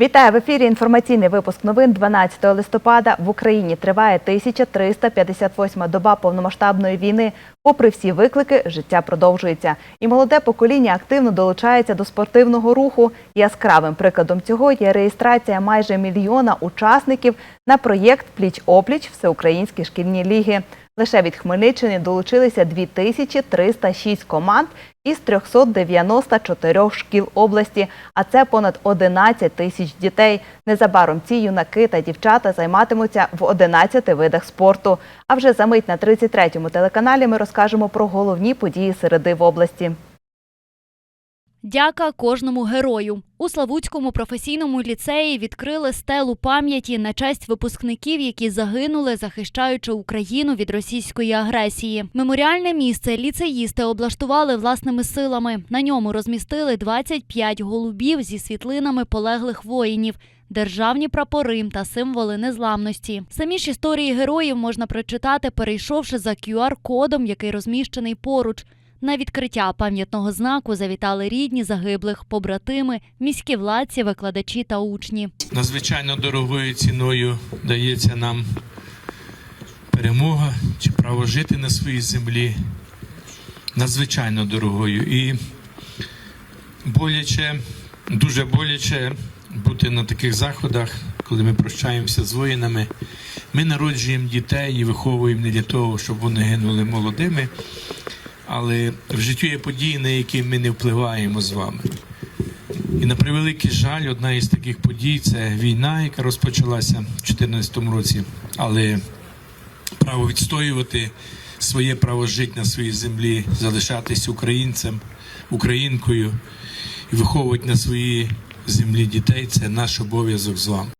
Вітаю в ефірі. Інформаційний випуск новин 12 листопада. В Україні триває 1358 доба повномасштабної війни. Попри всі виклики, життя продовжується. І молоде покоління активно долучається до спортивного руху. Яскравим прикладом цього є реєстрація майже мільйона учасників на проєкт Пліч-опліч Всеукраїнські шкільні ліги. Лише від Хмельниччини долучилися 2306 команд із 394 шкіл області, а це понад 11 тисяч дітей. Незабаром ці юнаки та дівчата займатимуться в 11 видах спорту. А вже за мить на 33-му телеканалі ми розкажемо про головні події середи в області. Дяка кожному герою. У Славутському професійному ліцеї відкрили стелу пам'яті на честь випускників, які загинули, захищаючи Україну від російської агресії. Меморіальне місце ліцеїсти облаштували власними силами. На ньому розмістили 25 голубів зі світлинами полеглих воїнів. Державні прапори та символи незламності. Самі ж історії героїв можна прочитати, перейшовши за QR-кодом, який розміщений поруч. На відкриття пам'ятного знаку завітали рідні загиблих, побратими, міські владці, викладачі та учні. надзвичайно дорогою ціною дається нам перемога чи право жити на своїй землі. Надзвичайно дорогою. І боляче, дуже боляче бути на таких заходах, коли ми прощаємося з воїнами. Ми народжуємо дітей і виховуємо не для того, щоб вони гинули молодими. Але в житті є події, на які ми не впливаємо з вами. І на превеликий жаль, одна із таких подій це війна, яка розпочалася в 2014 році. Але право відстоювати своє право жити на своїй землі, залишатись українцем, українкою і виховувати на своїй землі дітей це наш обов'язок з вами.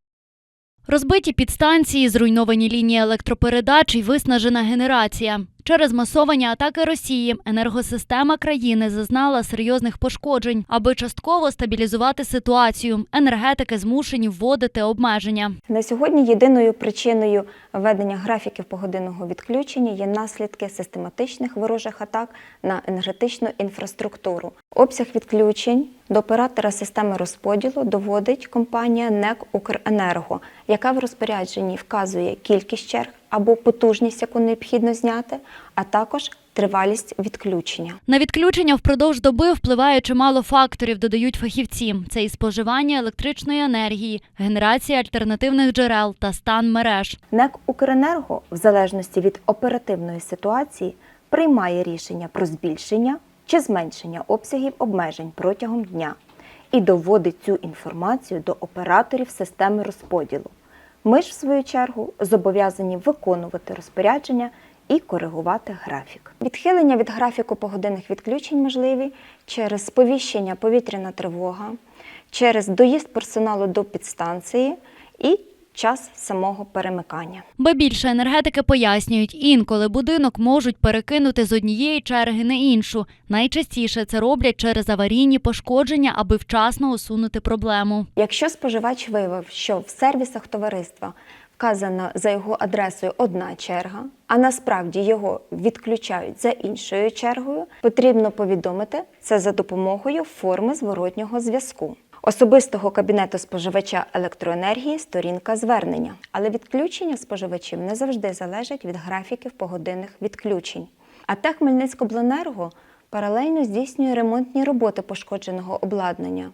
Розбиті підстанції, зруйновані лінії електропередач і виснажена генерація. Через масовані атаки Росії енергосистема країни зазнала серйозних пошкоджень. Аби частково стабілізувати ситуацію, енергетики змушені вводити обмеження. На сьогодні єдиною причиною введення графіків погодинного відключення є наслідки систематичних ворожих атак на енергетичну інфраструктуру. Обсяг відключень до оператора системи розподілу доводить компанія НЕК Укренерго, яка в розпорядженні вказує кількість черг або потужність, яку необхідно зняти, а також тривалість відключення. На відключення впродовж доби впливає чимало факторів, додають фахівці. Це і споживання електричної енергії, генерація альтернативних джерел та стан мереж. НЕК Укренерго, в залежності від оперативної ситуації, приймає рішення про збільшення чи зменшення обсягів обмежень протягом дня і доводить цю інформацію до операторів системи розподілу. Ми ж, в свою чергу, зобов'язані виконувати розпорядження і коригувати графік. Відхилення від графіку погодинних відключень можливі через сповіщення повітряна тривога, через доїзд персоналу до підстанції і час самого перемикання. Ба більше енергетики пояснюють, інколи будинок можуть перекинути з однієї черги на іншу. Найчастіше це роблять через аварійні пошкодження, аби вчасно усунути проблему. Якщо споживач виявив, що в сервісах товариства вказана за його адресою одна черга, а насправді його відключають за іншою чергою, потрібно повідомити це за допомогою форми зворотнього зв'язку. Особистого кабінету споживача електроенергії сторінка звернення, але відключення споживачів не завжди залежать від графіків погодинних відключень. А те Хмельницькобленерго паралельно здійснює ремонтні роботи пошкодженого обладнання.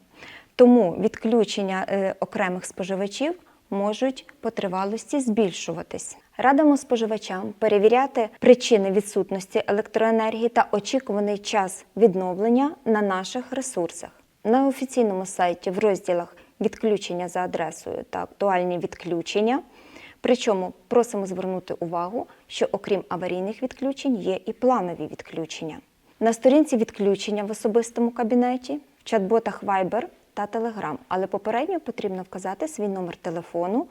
Тому відключення е, окремих споживачів можуть по тривалості збільшуватись. Радимо споживачам перевіряти причини відсутності електроенергії та очікуваний час відновлення на наших ресурсах. На офіційному сайті в розділах відключення за адресою та актуальні відключення. Причому просимо звернути увагу, що окрім аварійних відключень є і планові відключення. На сторінці відключення в особистому кабінеті, в чат-ботах Viber та Telegram, але попередньо потрібно вказати свій номер телефону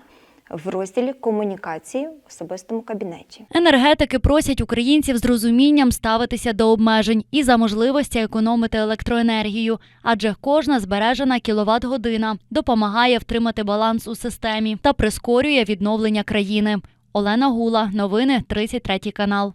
в розділі комунікації в особистому кабінеті. Енергетики просять українців з розумінням ставитися до обмежень і за можливості економити електроенергію, адже кожна збережена кіловат-година допомагає втримати баланс у системі та прискорює відновлення країни. Олена Гула, новини 33 канал.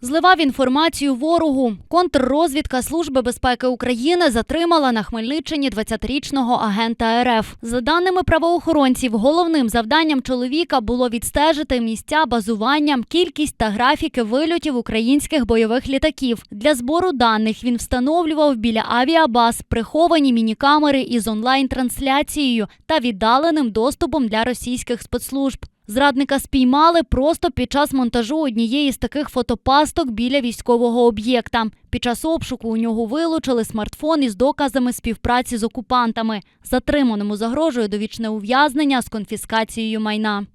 Зливав інформацію ворогу. Контррозвідка Служби безпеки України затримала на Хмельниччині 20-річного агента РФ. За даними правоохоронців, головним завданням чоловіка було відстежити місця базування, кількість та графіки вильотів українських бойових літаків. Для збору даних він встановлював біля авіабаз приховані мінікамери із онлайн-трансляцією та віддаленим доступом для російських спецслужб. Зрадника спіймали просто під час монтажу однієї з таких фотопасток біля військового об'єкта. Під час обшуку у нього вилучили смартфон із доказами співпраці з окупантами. Затриманому загрожує довічне ув'язнення з конфіскацією майна.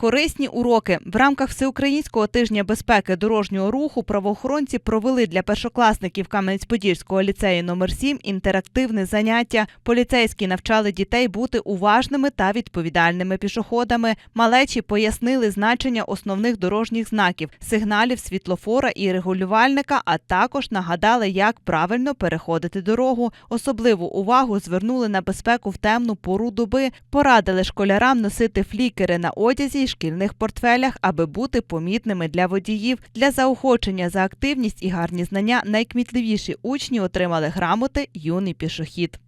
Корисні уроки в рамках всеукраїнського тижня безпеки дорожнього руху правоохоронці провели для першокласників Кам'янець-Подільського ліцею номер 7 інтерактивне заняття. Поліцейські навчали дітей бути уважними та відповідальними пішоходами. Малечі пояснили значення основних дорожніх знаків, сигналів світлофора і регулювальника, а також нагадали, як правильно переходити дорогу. Особливу увагу звернули на безпеку в темну пору доби, порадили школярам носити флікери на одязі шкільних портфелях, аби бути помітними для водіїв. Для заохочення за активність і гарні знання найкмітливіші учні отримали грамоти юний пішохід.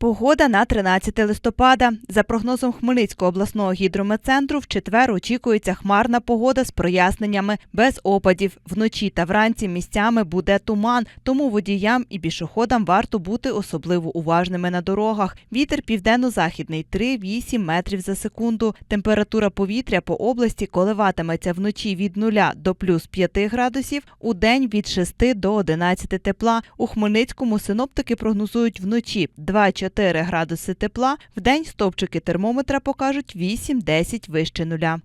Погода на 13 листопада. За прогнозом Хмельницького обласного гідрометцентру, в четвер очікується хмарна погода з проясненнями, без опадів. Вночі та вранці місцями буде туман, тому водіям і пішоходам варто бути особливо уважними на дорогах. Вітер південно-західний 3-8 метрів за секунду. Температура повітря по області коливатиметься вночі від 0 до плюс 5 градусів, у день від 6 до 11 тепла. У Хмельницькому синоптики прогнозують вночі 2-4 градуси тепла, вдень стовпчики термометра покажуть 8-10 вище нуля.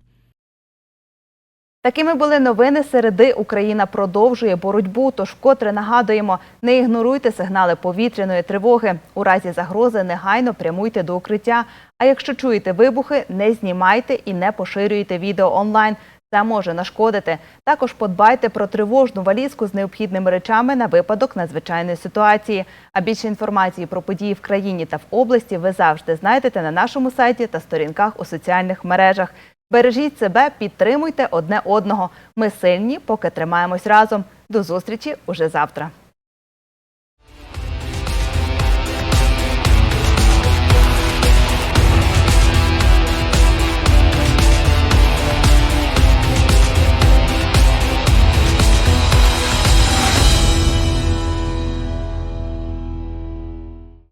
Такими були новини середи. Україна продовжує боротьбу. Тож вкотре нагадуємо, не ігноруйте сигнали повітряної тривоги. У разі загрози негайно прямуйте до укриття. А якщо чуєте вибухи, не знімайте і не поширюйте відео онлайн. Це може нашкодити. Також подбайте про тривожну валізку з необхідними речами на випадок надзвичайної ситуації. А більше інформації про події в країні та в області ви завжди знайдете на нашому сайті та сторінках у соціальних мережах. Бережіть себе, підтримуйте одне одного. Ми сильні, поки тримаємось разом. До зустрічі уже завтра.